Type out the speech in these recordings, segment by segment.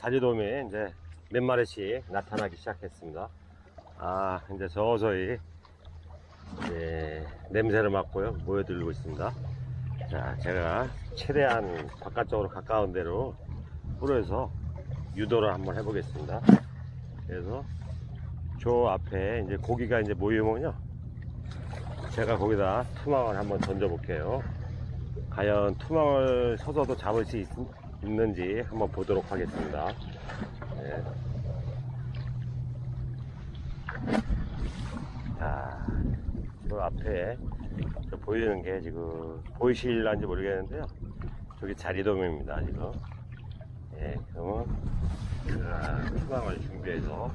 자리돔이 이제 몇 마리씩 나타나기 시작했습니다. 아, 이제 서서히 이제 냄새를 맡고요. 모여들고 있습니다. 자, 제가 최대한 바깥쪽으로 가까운 데로 뿌려서 유도를 한번 해보겠습니다. 그래서 저 앞에 이제 고기가 이제 모이면요. 제가 거기다 투망을 한번 던져볼게요. 과연 투망을 서서도 잡을 수 있, 는지 한번 보도록 하겠습니다. 네. 자, 저 앞에 저 보이는 게 지금 보이실란지 모르겠는데요. 저기 자리돔입니다, 지금. 예, 그러면 그 투망을 준비해서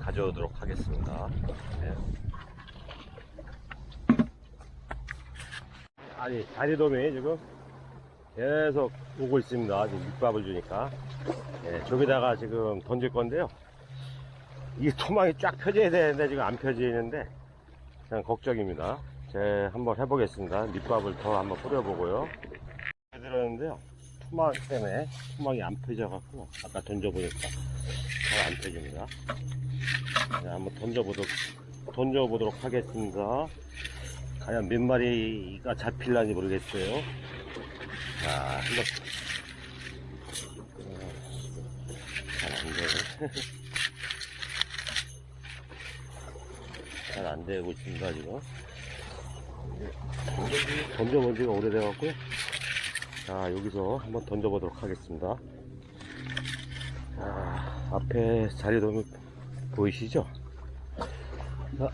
가져오도록 하겠습니다. 네. 아니, 자리돔이 지금 계속 오고 있습니다. 지금 밑밥을 주니까. 예, 저기다가 지금 던질 건데요. 이 토막이 쫙 펴져야 되는데 지금 안 펴지는데 그냥 걱정입니다. 제 한번 해보겠습니다. 밑밥을 더 한번 뿌려보고요. 들었는데요. 토막 때문에 토막이 안 펴져갖고 아까 던져보니까 잘 안 펴집니다. 네, 한번 던져보도록 던져보도록 하겠습니다. 과연 몇 마리가 잡힐란지 모르겠어요. 자, 한번. 잘안 되네. 잘안 되고 있습니다, 지금. 던져본 지가 오래돼갖고요. 자, 여기서 한번 던져보도록 하겠습니다. 자, 앞에 자리돔이 보이시죠? 자,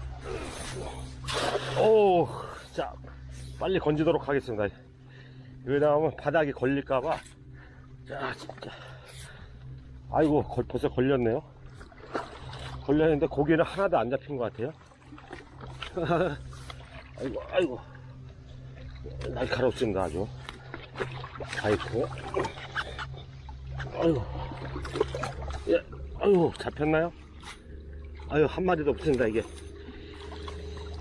오, 자, 빨리 건지도록 하겠습니다. 여기다 하면 바닥이 걸릴까봐. 자, 진짜. 아이고, 걸- 벌써 걸렸네요. 걸렸는데 고기는 하나도 안 잡힌 것 같아요. 아이고, 아이고. 날카롭습니다, 아주. 아이고. 아이고. 예, 아이고, 잡혔나요? 아유, 한 마리도 없습니다, 이게.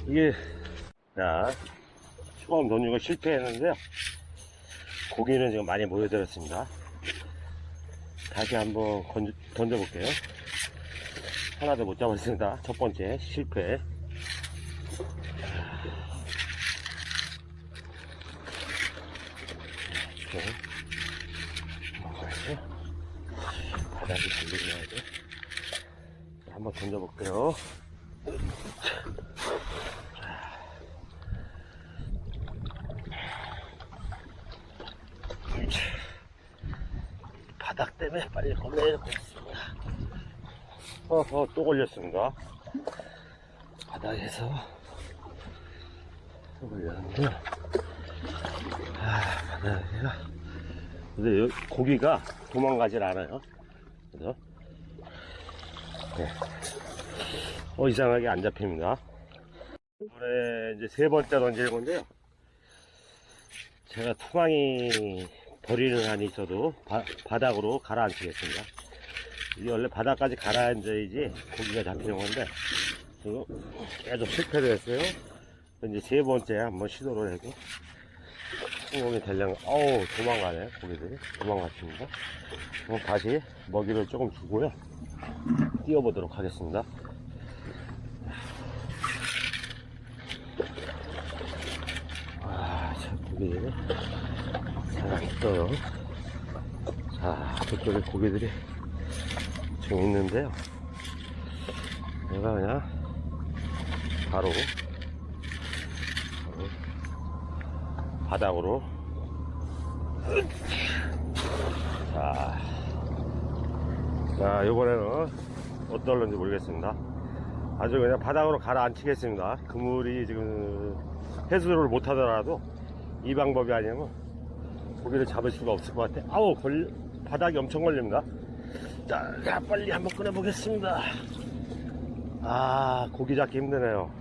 이게, 자, 처음 던지고 실패했는데요. 고기는 지금 많이 모여들었습니다. 다시 한번 건져, 던져볼게요. 하나도 못 잡았습니다. 첫 번째 실패. 이렇게 먹어야죠. 바닥이 걸리게 돼. 한번 던져볼게요. 때문에 빨리 걸려야 되겠습니다. 어허, 또 걸렸습니다. 바닥에서 또 걸렸는데, 아, 바닥에가. 근데 여- 고기가 도망가질 않아요. 그래서, 네. 어, 이상하게 안 잡힙니다. 이번에 이제 세 번째 던질 건데요. 제가 투망이 버리는 한이 있어도 바, 바닥으로 가라앉히겠습니다. 이게 원래 바닥까지 가라앉아야지 고기가 잡히는 건데 지금 계속 실패를 했어요. 이제 세 번째 한번 시도를 해도 성공이 되려면 어우 도망가네 고기들이 도망갔습니다. 그럼 다시 먹이를 조금 주고요. 띄워보도록 하겠습니다. 아, 참 고기들이 살아있어요. 자, 저쪽에 고기들이 지금 있는데요. 내가 그냥 바로, 바로 바닥으로 자, 자 이번에는 어떨런지 모르겠습니다. 아주 그냥 바닥으로 가라앉히겠습니다. 그물이 지금 해수를 못하더라도 이 방법이 아니면 고기를 잡을 수가 없을 것 같아. 아우, 걸, 바닥이 엄청. 자, 자, 빨리 한번 꺼내보겠습니다. 아, 고기 잡기 힘드네요.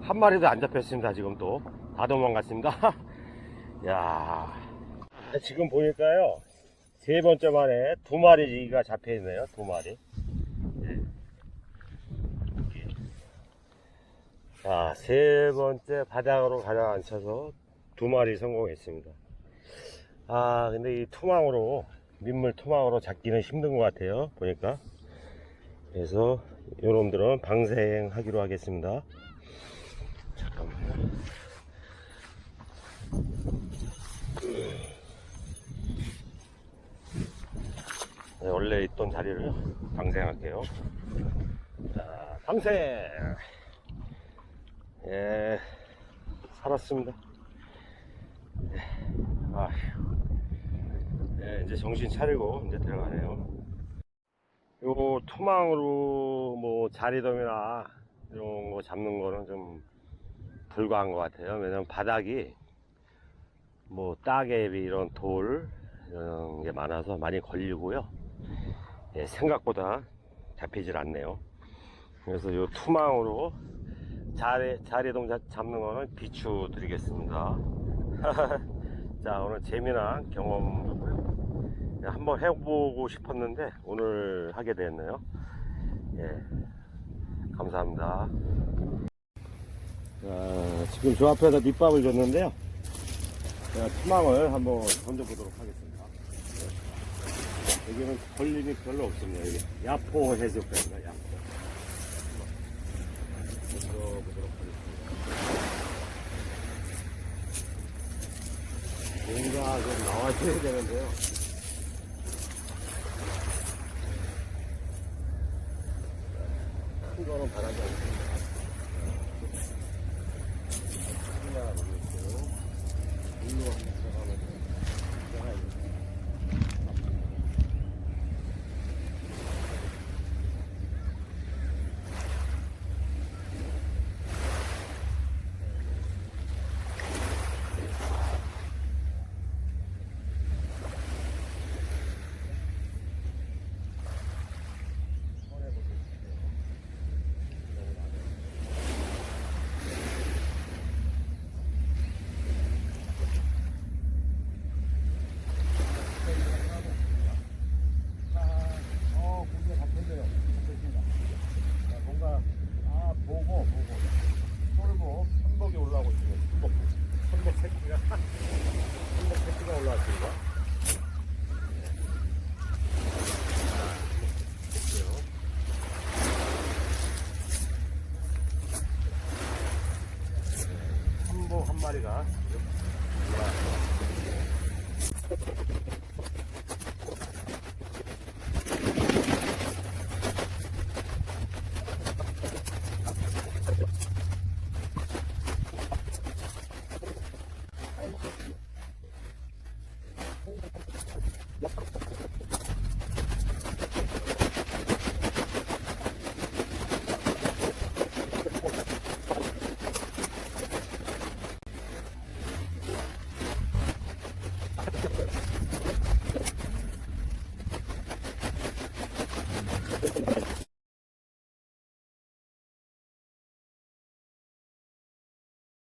한 마리도 안 잡혔습니다, 지금 또. 다 도망갔습니다. 야 지금 보니까요, 세 번째 만에 두 마리가 잡혀있네요, 두 마리. 예. 자, 세 번째 바닥으로 가라앉혀서 두 마리 성공했습니다. 아, 근데 이 투망으로 민물 토막으로 잡기는 힘든 것 같아요. 보니까. 그래서 요놈들은 방생하기로 하겠습니다. 잠깐만요. 네, 원래 있던 자리를 방생할게요. 자, 방생! 예, 살았습니다. 예, 아 휴. 네, 이제 정신 차리고 이제 들어가네요. 요 토망으로 뭐 자리돔이나 이런 거 잡는 거는 좀 불가한 것 같아요. 왜냐면 바닥이 뭐 따개비 이런 돌 이런 게 많아서 많이 걸리고요. 예, 생각보다 잡히질 않네요. 그래서 요 투망으로 자리, 자리돔 잡- 잡는 거는 비추 드리겠습니다. 자, 오늘 재미난 경험이고요. 예, 한번 해보고 싶었는데 오늘 하게 됐네요. 예, 감사합니다. 자, 지금 저 앞에다 밑밥을 줬는데요. 제가 투망을 한번 던져보도록 하겠습니다. 예. 여기는 걸림이 별로 없습니다. 여기 야포 해수욕장입니다. 야포. 던져보도록 하겠습니다. 뭔가 좀 나와줘야 되는데요. 큰거는 바라지 않습니다. 하나 올렸고, 물로 한번 들어가면 들어가 있는 어, 고기가 잡혔네요. 잡혔습니다. 자, 뭔가, 아, 보고, 보고. 쫄보, 선복이 올라오고 있습니다. 선복. 선복 새끼가. 선복 새끼가 올라왔습니다. 선복 한 마리가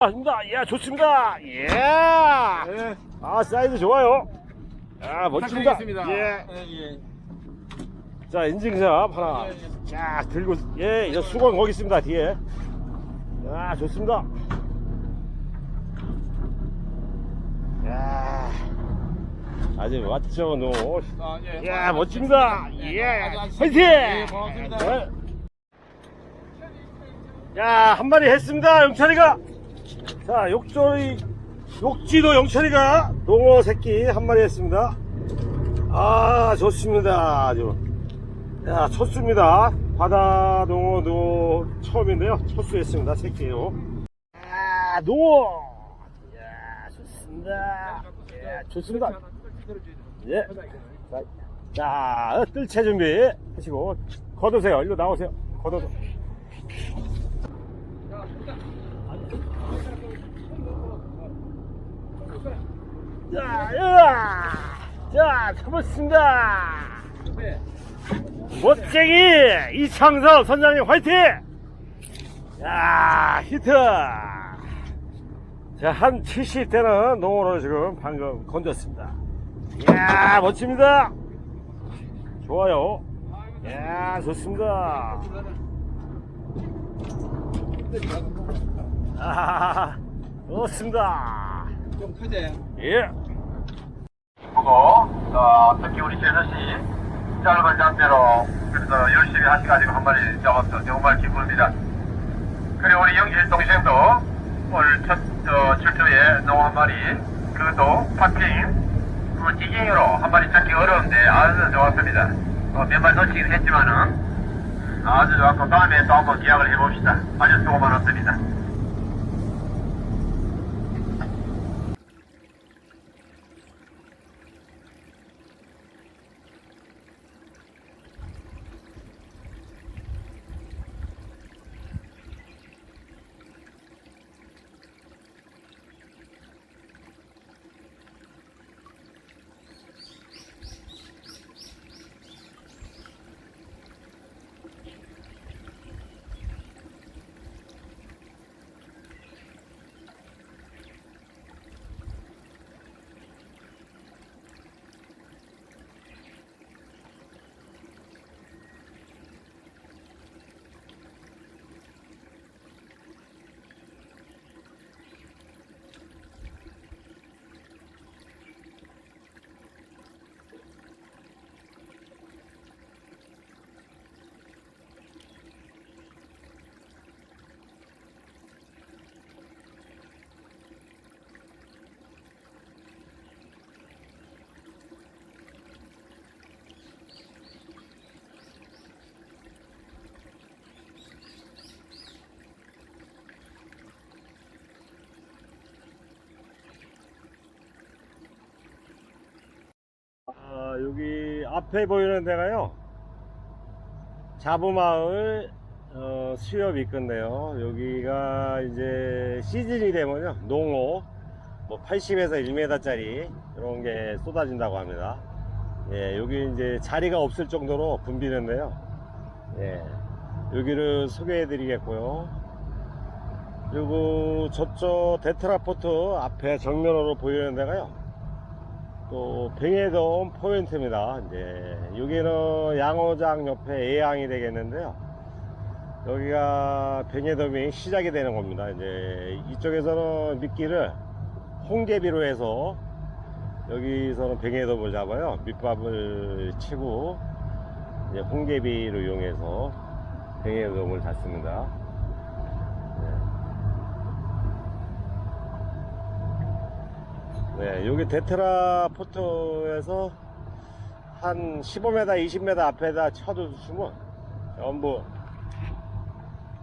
좋습니다. 예, 좋습니다. 예. 네, 아, 사이즈 좋아요. 아, 멋집니다. 부탁드리겠습니다. 예. 예, 예. 자, 인증샷 하나. 예, 예. 자, 들고, 예, 이제 수건 거기 있습니다, 뒤에. 아, 좋습니다. 야 아주 멋져, 노. 아, 예. 야, 멋집니다. 예, 예. 아주, 화이팅! 예, 고맙습니다. 네. 야, 한 마리 했습니다, 영철이가. 자, 욕조리, 욕지도 영철이가 농어 새끼 한 마리 했습니다. 아, 좋습니다. 아주. 야, 첫 수입니다. 바다 농어도 처음인데요. 첫 수 했습니다. 새끼요. 아, 농어. 야, 좋습니다. 예, 좋습니다. 예. 자, 자, 뜰채 준비 하시고, 걷으세요. 일로 나오세요. 걷어서. 자, 으아! 자, 잡았습니다. 멋쟁이 이창섭 선장님 화이팅! 야, 히트! 자, 한 70대는 농어로 지금 방금 건졌습니다. 이야, 멋집니다. 좋아요. 이야, 좋습니다. 아, 좋습니다. 좀 크지? 예. 하시고 어, 특히 우리 제수씨 짧은 잠대로 그래서 열심히 하셔가지고 한 마리 잡았어 정말 기쁩니다. 그리고 우리 영실 동생도 오늘 첫 어, 출조에 농한 마리 그것도 파핑 그 지깅으로 한 마리 찾기 어려운데 아주 좋았습니다. 어, 몇 마리 놓치긴 했지만은 음, 아주 좋았고 다음에 또 한번 기약을 해봅시다. 아주 수고 많았습니다. 아, 여기 앞에 보이는 데가요. 자부마을 어, 수협 이건데요. 여기가 이제 시즌이 되면요. 농어 뭐 80에서 1m짜리 이런 게 쏟아진다고 합니다. 예, 여기 이제 자리가 없을 정도로 붐비는데요. 예, 여기를 소개해 드리겠고요. 그리고 저쪽 데트라포트 앞에 정면으로 보이는 데가요. 또 뱅해돔 포인트입니다. 이제 여기는 양어장 옆에 예양이 되겠는데요. 여기가 뱅해돔이 시작이 되는 겁니다. 이제 이쪽에서는 미끼를 홍개비로 해서 여기서는 뱅해돔을 잡아요. 밑밥을 치고 이제 홍개비를 이용해서 뱅해돔을 잡습니다. 네, 여기 데트라 포트에서 한 15m, 20m 앞에다 쳐두시면 전부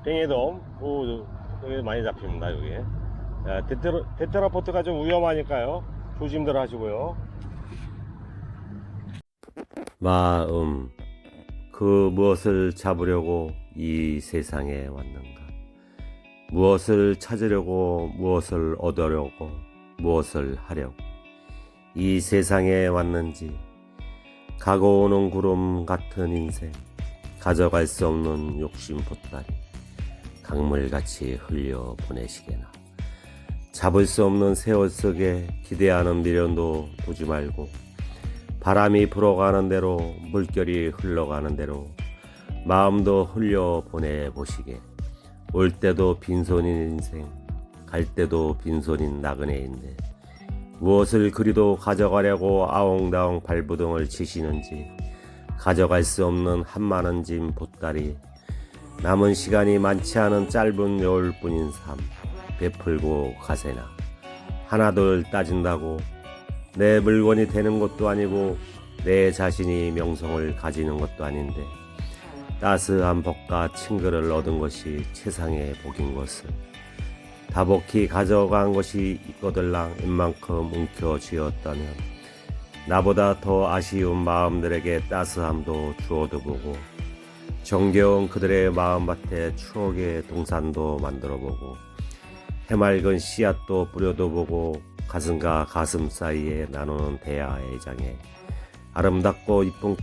뱅에돔 오, 여기 많이 잡힙니다, 여기. 야, 데트라, 데트라 포트가 좀 위험하니까요. 조심들 하시고요. 마음, 그 무엇을 잡으려고 이 세상에 왔는가? 무엇을 찾으려고, 무엇을 얻으려고, 무엇을 하려고? 이 세상에 왔는지 가고 오는 구름 같은 인생 가져갈 수 없는 욕심 보따리 강물같이 흘려 보내시게나. 잡을 수 없는 세월 속에 기대하는 미련도 두지 말고 바람이 불어가는 대로 물결이 흘러가는 대로 마음도 흘려 보내 보시게. 올 때도 빈손인 인생 갈 때도 빈손인 나그네인데 무엇을 그리도 가져가려고 아웅다웅 발부둥을 치시는지 가져갈 수 없는 한마는 짐 보따리 남은 시간이 많지 않은 짧은 여울뿐인 삶 베풀고 가세나. 하나둘 따진다고 내 물건이 되는 것도 아니고 내 자신이 명성을 가지는 것도 아닌데 따스한 복과 친구를 얻은 것이 세상의 복인 것을 다복히 가져간 것이 있거들랑 웬만큼 움켜쥐었다면 나보다 더 아쉬운 마음들에게 따스함도 주어도 보고 정겨운 그들의 마음밭에 추억의 동산도 만들어 보고 해맑은 씨앗도 뿌려도 보고 가슴과 가슴 사이에 나누는 대야 애장에 아름답고 이쁜